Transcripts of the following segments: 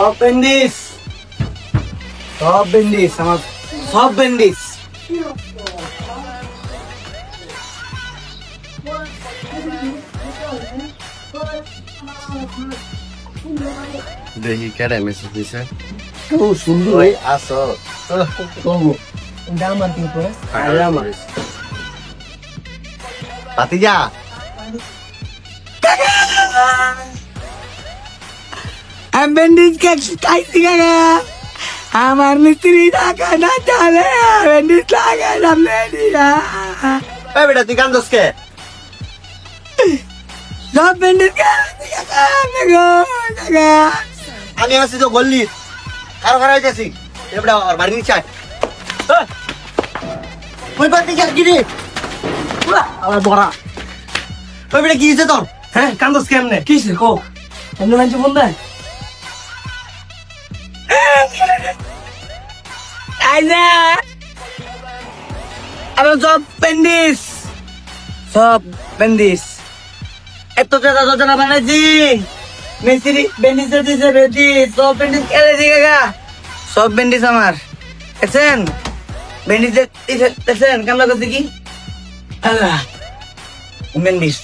সব ব্যান্ডিস সব ব্যান্ডিস আমার সব ব্যান্ডিস দেখি কেডা মেসেজ দিছে ও সুন্দর ওই আসো আমার কিন্তু আরে আমার পাতিজা আমি ব্যান্ডিজ খাইছি কাকা আমার মিস্ত্রি টাকা না চালে। ব্যান্ডিজ লাগাই সামনে দিয়া এ বেটা তুই কান্দস কে? সব ব্যান্ডিজ আমি আছি তো গল্লি কারও কারও আইতাছি। আর বাড়ি নিচে আয়। ওই পাতি যা কি রে? আমার বড়া। ওই বেটা কি হইছে তোর? হ্যাঁ কান্দস কেমনে কিসে কো অন্য লাইন ফোন দেয় আইনা আমার সব পেন্ডিস। সব পেন্ডিস। এত টাকা যোজনা বানাইছি। মিস্ত্রি বেন্ডিস দিছে বেদি সব বেন্ডিস খেলে দিকে গা সব বেন্ডিস আমার। দেখছেন? বেন্ডিস দেখছেন? কেমন কি আল্লাহ। বেন্ডিস।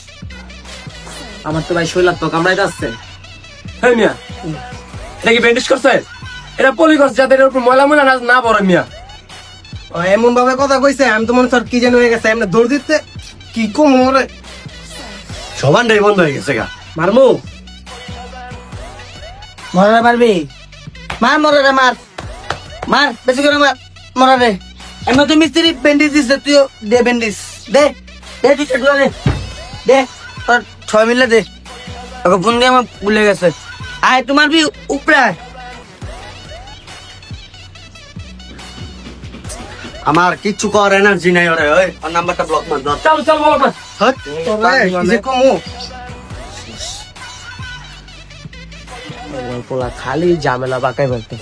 আমার তো ভাই শৈলাত তো কামড়াইতে আসছে। হ্যাঁ মিয়া, এটা কি ব্যান্ডেজ করছে? এটা পলি করছে যাতে এর উপর ময়লা ময়লা না না পড়ে মিয়া। এমন ভাবে কথা কইছে আমি তো মনে কি যেন হয়ে গেছে এমনি দৌড় দিতে কি কম ওরে। সবানটাই বন্ধ হয়ে গেছে গা। মারমু। মরারে মারবি। মার মরারে মার। মার বেশি করে মার মরারে। এমন তো মিস্ত্রি ব্যান্ডিজ দিছে তুইও দে ব্যান্ডিজ দে দে তুই সেগুলো দে। দে তোর ছয় মিলে দে। ওকে ফোন দিয়ে আমার ভুলে গেছে। আয় তোমার বি উপরে আমার কিচ্ছু কর এনার্জি নাই ওরে ওই ওর নাম্বারটা ব্লক মার দাও চল চল বলো না হট কি যে কমু। পোলা খালি ঝামেলা বাকাই বলতে।